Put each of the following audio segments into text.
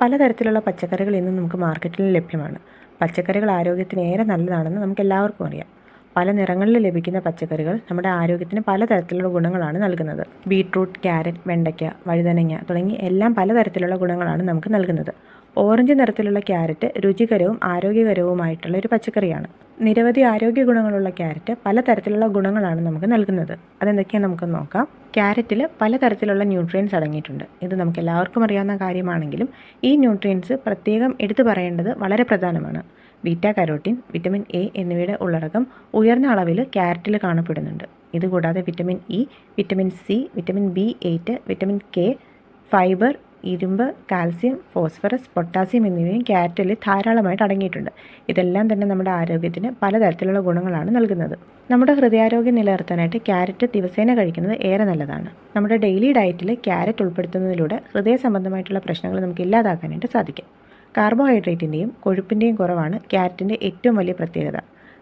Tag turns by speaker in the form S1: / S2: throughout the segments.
S1: പലതരത്തിലുള്ള പച്ചക്കറികൾ ഇന്ന് നമുക്ക് മാർക്കറ്റിൽ ലഭ്യമാണ്. പച്ചക്കറികൾ ആരോഗ്യത്തിന് ഏറെ നല്ലതാണെന്ന് നമുക്ക് എല്ലാവർക്കും അറിയാം. പല നിറങ്ങളിൽ ലഭിക്കുന്ന പച്ചക്കറികൾ നമ്മുടെ ആരോഗ്യത്തിന് പലതരത്തിലുള്ള ഗുണങ്ങളാണ് നൽകുന്നത്. ബീട്രൂട്ട് ക്യാരറ്റ് വെണ്ടയ്ക്ക വഴുതനങ്ങ തുടങ്ങി എല്ലാം പലതരത്തിലുള്ള ഗുണങ്ങളാണ് നമുക്ക് നൽകുന്നത്. ഓറഞ്ച് നിറത്തിലുള്ള ക്യാരറ്റ് രുചികരവും ആരോഗ്യകരവുമായിട്ടുള്ള ഒരു പച്ചക്കറിയാണ്. നിരവധി ആരോഗ്യ ഗുണങ്ങളുള്ള ക്യാരറ്റ് പലതരത്തിലുള്ള ഗുണങ്ങളാണ് നമുക്ക് നൽകുന്നത്. അതെന്തൊക്കെയാണ് നമുക്ക് നോക്കാം. ക്യാരറ്റിൽ പലതരത്തിലുള്ള ന്യൂട്രിയൻസ് അടങ്ങിയിട്ടുണ്ട്. ഇത് നമുക്ക് എല്ലാവർക്കും അറിയാവുന്ന കാര്യമാണെങ്കിലും ഈ ന്യൂട്രിയൻസ് പ്രത്യേകം എടുത്തു പറയേണ്ടത് വളരെ പ്രധാനമാണ്. ബീറ്റ കരോട്ടിൻ വിറ്റമിൻ എ എന്നിവയുടെ ഉള്ളടക്കം ഉയർന്ന അളവിൽ ക്യാരറ്റിൽ കാണപ്പെടുന്നുണ്ട്. ഇതുകൂടാതെ vitamin E vitamin C vitamin B eight vitamin K fibre ഇരുമ്പ് കാൽസ്യം ഫോസ്ഫറസ് പൊട്ടാസ്യം എന്നിവയും ക്യാരറ്റിൽ ധാരാളമായിട്ട് അടങ്ങിയിട്ടുണ്ട്. ഇതെല്ലാം തന്നെ നമ്മുടെ ആരോഗ്യത്തിന് പലതരത്തിലുള്ള ഗുണങ്ങളാണ് നൽകുന്നത്. നമ്മുടെ ഹൃദയാരോഗ്യം നിലനിർത്താനായിട്ട് ക്യാരറ്റ് ദിവസേന കഴിക്കുന്നത് ഏറെ നല്ലതാണ്. നമ്മുടെ ഡെയിലി ഡയറ്റിൽ ക്യാരറ്റ് ഉൾപ്പെടുത്തുന്നതിലൂടെ ഹൃദയ സംബന്ധമായിട്ടുള്ള പ്രശ്നങ്ങൾ നമുക്ക് ഇല്ലാതാക്കാനായിട്ട് സാധിക്കും. കാർബോഹൈഡ്രേറ്റിന്റെയും കൊഴുപ്പിന്റെയും കുറവാണ് ക്യാരറ്റിന്റെ ഏറ്റവും വലിയ പ്രത്യേകത.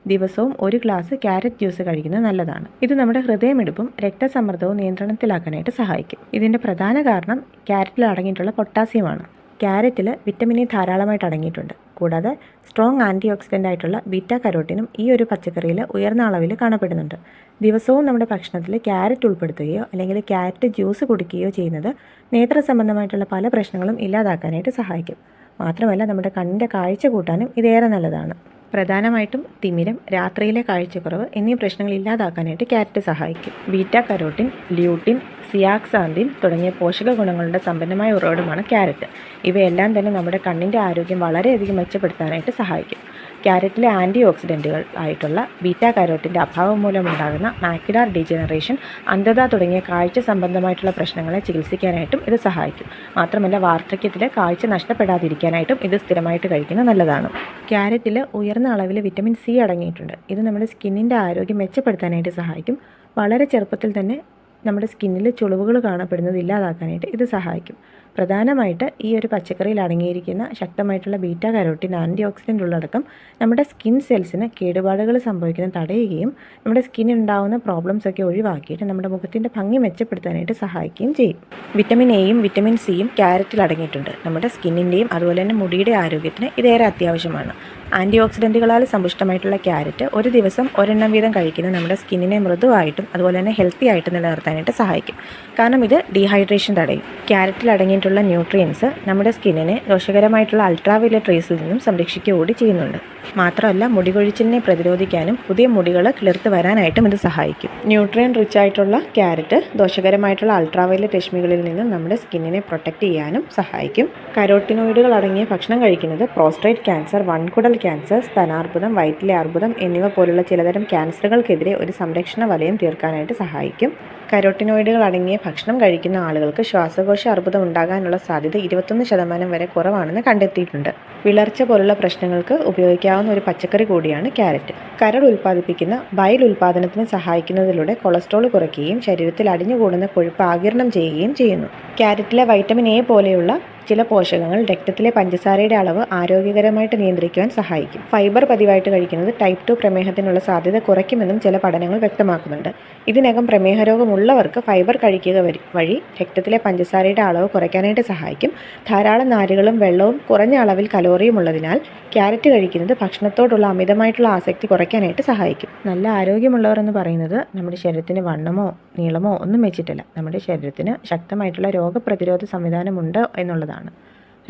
S1: ദിവസവും ഒരു ഗ്ലാസ് ക്യാരറ്റ് ജ്യൂസ് കഴിക്കുന്നത് നല്ലതാണ്. ഇത് നമ്മുടെ ഹൃദയമെടുപ്പും രക്തസമ്മർദ്ദവും നിയന്ത്രണത്തിലാക്കാനായിട്ട് സഹായിക്കും. ഇതിന്റെ പ്രധാന കാരണം ക്യാരറ്റിൽ അടങ്ങിയിട്ടുള്ള പൊട്ടാസ്യമാണ്. ക്യാരറ്റിൽ വിറ്റമിൻ ഇ ധാരാളമായിട്ട് അടങ്ങിയിട്ടുണ്ട്. കൂടാതെ സ്ട്രോങ് ആന്റി ഓക്സിഡന്റ് ആയിട്ടുള്ള ബീറ്റ കരോട്ടിനും ഈ ഒരു പച്ചക്കറിയിൽ ഉയർന്ന അളവിൽ കാണപ്പെടുന്നുണ്ട്. ദിവസവും നമ്മുടെ ഭക്ഷണത്തിൽ ക്യാരറ്റ് ഉൾപ്പെടുത്തുകയോ അല്ലെങ്കിൽ ക്യാരറ്റ് ജ്യൂസ് കുടിക്കുകയോ ചെയ്യുന്നത് നേത്ര സംബന്ധമായിട്ടുള്ള പല പ്രശ്നങ്ങളും ഇല്ലാതാക്കാനായിട്ട് സഹായിക്കും. മാത്രമല്ല നമ്മുടെ കണ്ണിന്റെ കാഴ്ച കൂട്ടാനും ഇതേറെ നല്ലതാണ്. പ്രധാനമായിട്ടും തിമിരം രാത്രിയിലെ കാഴ്ചക്കുറവ് എന്നീ പ്രശ്നങ്ങൾ ഇല്ലാതാക്കാനായിട്ട് ക്യാരറ്റ് സഹായിക്കും. ബീറ്റ കരോട്ടിൻ ല്യൂട്ടിൻ സിയാക്സാന്തിൻ തുടങ്ങിയ പോഷക ഗുണങ്ങളുടെ സമ്പന്നമായ ഉറവിടമാണ് ക്യാരറ്റ്. ഇവയെല്ലാം തന്നെ നമ്മുടെ കണ്ണിന്റെ ആരോഗ്യം വളരെയധികം മെച്ചപ്പെടുത്താനായിട്ട് സഹായിക്കും. ക്യാരറ്റിലെ ആന്റി ഓക്സിഡന്റുകൾ ആയിട്ടുള്ള ബീറ്റ കാരോട്ടിന്റെ അഭാവം മൂലമുണ്ടാകുന്ന മാക്യുലാർ ഡീജനറേഷൻ അന്ധത തുടങ്ങിയ കാഴ്ച സംബന്ധമായിട്ടുള്ള പ്രശ്നങ്ങളെ ചികിത്സിക്കാനായിട്ടും ഇത് സഹായിക്കും. മാത്രമല്ല വാർദ്ധക്യത്തിൽ കാഴ്ച നഷ്ടപ്പെടാതിരിക്കാനായിട്ടും ഇത് സ്ഥിരമായിട്ട് കഴിക്കുന്നത് നല്ലതാണ്. ക്യാരറ്റിൽ ഉയർന്ന അളവിൽ വിറ്റമിൻ സി അടങ്ങിയിട്ടുണ്ട്. ഇത് നമ്മുടെ സ്കിന്നിന്റെ ആരോഗ്യം മെച്ചപ്പെടുത്താനായിട്ട് സഹായിക്കും. വളരെ ചെറുപ്പത്തിൽ തന്നെ നമ്മുടെ സ്കിന്നിൽ ചുളിവുകൾ കാണപ്പെടുന്നത് ഇല്ലാതാക്കാനായിട്ട് ഇത് സഹായിക്കും. പ്രധാനമായിട്ട് ഈ ഒരു പച്ചക്കറിയിൽ അടങ്ങിയിരിക്കുന്ന ശക്തമായിട്ടുള്ള ബീറ്റ കരോട്ടിൻ ആന്റി ഓക്സിഡന്റ് ഉള്ളടക്കം നമ്മുടെ സ്കിൻ സെൽസിന് കേടുപാടുകൾ സംഭവിക്കുന്നത് തടയുകയും നമ്മുടെ സ്കിന്നിൽ ഉണ്ടാകുന്ന പ്രോബ്ലംസ് ഒക്കെ ഒഴിവാക്കിയിട്ട് നമ്മുടെ മുഖത്തിന്റെ ഭംഗി മെച്ചപ്പെടുത്താനായിട്ട് സഹായിക്കുകയും ചെയ്യും. വിറ്റമിൻ എയും വിറ്റമിൻ സിയും ക്യാരറ്റിൽ അടങ്ങിയിട്ടുണ്ട്. നമ്മുടെ സ്കിന്നിന്റെയും അതുപോലെ തന്നെ മുടിയുടെ ആരോഗ്യത്തിന് ഇതേറെ അത്യാവശ്യമാണ്. ആന്റി ഓക്സിഡന്റുകളാൽ സമ്പുഷ്ടമായിട്ടുള്ള ക്യാരറ്റ് ഒരു ദിവസം ഒരെണ്ണം വീതം കഴിക്കുന്നത് നമ്മുടെ സ്കിന്നിനെ മൃദുവായിട്ടും അതുപോലെ തന്നെ ഹെൽത്തി ആയിട്ട് നിലനിർത്താനായിട്ട് സഹായിക്കും. കാരണം ഇത് ഡീഹൈഡ്രേഷൻ തടയും. ക്യാരറ്റിൽ അടങ്ങിയിട്ടുള്ള ന്യൂട്രിയൻസ് നമ്മുടെ സ്കിന്നിനെ ദോഷകരമായിട്ടുള്ള അൾട്രാവയലറ്റ് റേസിൽ നിന്നും സംരക്ഷിക്കുക കൂടി ചെയ്യുന്നുണ്ട്. മാത്രമല്ല മുടി കൊഴിച്ചിലിനെ പ്രതിരോധിക്കാനും പുതിയ മുടികൾ കിളിർത്ത് വരാനായിട്ടും ഇത് സഹായിക്കും. ന്യൂട്രിയൻ റിച്ച് ആയിട്ടുള്ള ക്യാരറ്റ് ദോഷകരമായിട്ടുള്ള അൾട്രാവയലറ്റ് രശ്മികളിൽ നിന്നും നമ്മുടെ സ്കിന്നിനെ പ്രൊട്ടക്റ്റ് ചെയ്യാനും സഹായിക്കും. കരോട്ടിനോയിഡുകൾ അടങ്ങിയ ഭക്ഷണം കഴിക്കുന്നത് പ്രോസ്ട്രേറ്റ് ക്യാൻസർ വൺകുടൽ ക്യാൻസർ സ്തനാർബുദം വയറ്റിലെ അർബുദം എന്നിവ പോലുള്ള ചിലതരം ക്യാൻസറുകൾക്കെതിരെ ഒരു സംരക്ഷണ വലയം തീർക്കാനായിട്ട് സഹായിക്കും. കരോട്ടിനോയിഡുകൾ അടങ്ങിയ ഭക്ഷണം കഴിക്കുന്ന ആളുകൾക്ക് ശ്വാസകോശ അർബുദം ഉണ്ടാകാനുള്ള സാധ്യത ഇരുപത്തൊന്ന് ശതമാനം വരെ കുറവാണെന്ന് കണ്ടെത്തിയിട്ടുണ്ട്. വിളർച്ച പോലുള്ള പ്രശ്നങ്ങൾക്ക് ഉപയോഗിക്കാവുന്ന ഒരു പച്ചക്കറി കൂടിയാണ് ക്യാരറ്റ്. കരൾ ഉൽപ്പാദിപ്പിക്കുന്ന ബയൽ ഉൽപ്പാദനത്തിന് സഹായിക്കുന്നതിലൂടെ കൊളസ്ട്രോൾ കുറയ്ക്കുകയും ശരീരത്തിൽ അടിഞ്ഞുകൂടുന്ന കൊഴുപ്പ് ആകിരണം ചെയ്യുകയും ചെയ്യുന്നു. ക്യാരറ്റിലെ വൈറ്റമിൻ എ പോലെയുള്ള ചില പോഷകങ്ങൾ രക്തത്തിലെ പഞ്ചസാരയുടെ അളവ് ആരോഗ്യകരമായിട്ട് നിയന്ത്രിക്കുവാൻ സഹായിക്കും. ഫൈബർ പതിവായിട്ട് കഴിക്കുന്നത് ടൈപ്പ് ടു പ്രമേഹത്തിനുള്ള സാധ്യത കുറയ്ക്കുമെന്നും ചില പഠനങ്ങൾ വ്യക്തമാക്കുന്നുണ്ട്. ഇതിനകം പ്രമേഹ രോഗമുള്ളവർക്ക് ഫൈബർ കഴിക്കുക വഴി രക്തത്തിലെ പഞ്ചസാരയുടെ അളവ് കുറയ്ക്കാനായിട്ട് സഹായിക്കും. ധാരാളം നാരുകളും വെള്ളവും കുറഞ്ഞ അളവിൽ കലോറിയും ഉള്ളതിനാൽ ക്യാരറ്റ് കഴിക്കുന്നത് ഭക്ഷണത്തോടുള്ള അമിതമായിട്ടുള്ള ആസക്തി കുറയ്ക്കാനായിട്ട് സഹായിക്കും. നല്ല ആരോഗ്യമുള്ളവർ എന്ന് പറയുന്നത് നമ്മുടെ ശരീരത്തിന് വണ്ണമോ നീളമോ ഒന്നും വെച്ചിട്ടില്ല. നമ്മുടെ ശരീരത്തിന് ശക്തമായിട്ടുള്ള രോഗപ്രതിരോധ സംവിധാനമുണ്ട് എന്നുള്ളതാണ്.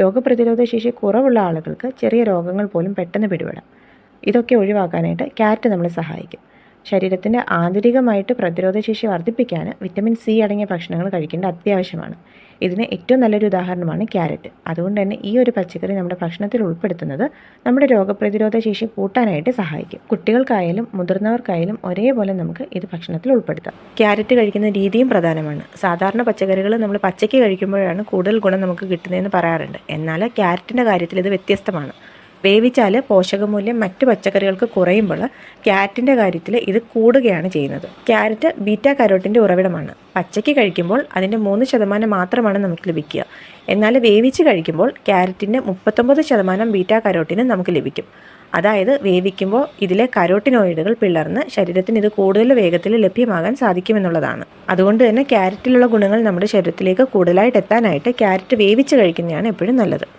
S1: രോഗപ്രതിരോധ ശേഷി കുറവുള്ള ആളുകൾക്ക് ചെറിയ രോഗങ്ങൾ പോലും പെട്ടെന്ന് പിടിപെടാം. ഇതൊക്കെ ഒഴിവാക്കാനായിട്ട് ക്യാരറ്റ് നമ്മളെ സഹായിക്കും. ശരീരത്തിന്റെ ആന്തരികമായിട്ട് പ്രതിരോധശേഷി വർദ്ധിപ്പിക്കാൻ വിറ്റമിൻ സി അടങ്ങിയ ഭക്ഷണങ്ങൾ കഴിക്കേണ്ട അത്യാവശ്യമാണ്. ഇതിന് ഏറ്റവും നല്ലൊരു ഉദാഹരണമാണ് ക്യാരറ്റ്. അതുകൊണ്ട് തന്നെ ഈ ഒരു പച്ചക്കറി നമ്മുടെ ഭക്ഷണത്തിൽ ഉൾപ്പെടുത്തുന്നത് നമ്മുടെ രോഗപ്രതിരോധ ശേഷി കൂട്ടാനായിട്ട് സഹായിക്കും. കുട്ടികൾക്കായാലും മുതിർന്നവർക്കായാലും ഒരേപോലെ നമുക്ക് ഇത് ഭക്ഷണത്തിൽ ഉൾപ്പെടുത്താം. ക്യാരറ്റ് കഴിക്കുന്ന രീതിയും പ്രധാനമാണ്. സാധാരണ പച്ചക്കറികൾ നമ്മൾ പച്ചയ്ക്ക് കഴിക്കുമ്പോഴാണ് കൂടുതൽ ഗുണം നമുക്ക് കിട്ടുന്നതെന്ന് പറയാറുണ്ട്. എന്നാൽ ക്യാരറ്റിന്റെ കാര്യത്തിൽ ഇത് വ്യത്യസ്തമാണ്. വേവിച്ചാൽ പോഷകമൂല്യം മറ്റ് പച്ചക്കറികൾക്ക് കുറയുമ്പോൾ ക്യാരറ്റിന്റെ കാര്യത്തിൽ ഇത് കൂടുകയാണ് ചെയ്യുന്നത്. ക്യാരറ്റ് ബീറ്റാ കരോട്ടിന്റെ ഉറവിടമാണ്. പച്ചയ്ക്ക് കഴിക്കുമ്പോൾ അതിന്റെ മൂന്ന് ശതമാനം മാത്രമാണ് നമുക്ക് ലഭിക്കുക. എന്നാൽ വേവിച്ച് കഴിക്കുമ്പോൾ ക്യാരറ്റിന്റെ മുപ്പത്തൊമ്പത് ശതമാനം ബീറ്റാ കരോട്ടിന് നമുക്ക് ലഭിക്കും. അതായത് വേവിക്കുമ്പോൾ ഇതിലെ കരോട്ടിനോയിഡുകൾ പിളർന്ന് ശരീരത്തിന് ഇത് കൂടുതൽ വേഗത്തിൽ ലഭ്യമാകാൻ സാധിക്കുമെന്നുള്ളതാണ്. അതുകൊണ്ട് തന്നെ ക്യാരറ്റിലുള്ള ഗുണങ്ങൾ നമ്മുടെ ശരീരത്തിലേക്ക് കൂടുതലായിട്ട് എത്താനായിട്ട് ക്യാരറ്റ് വേവിച്ച് കഴിക്കുന്നതാണ് എപ്പോഴും നല്ലത്.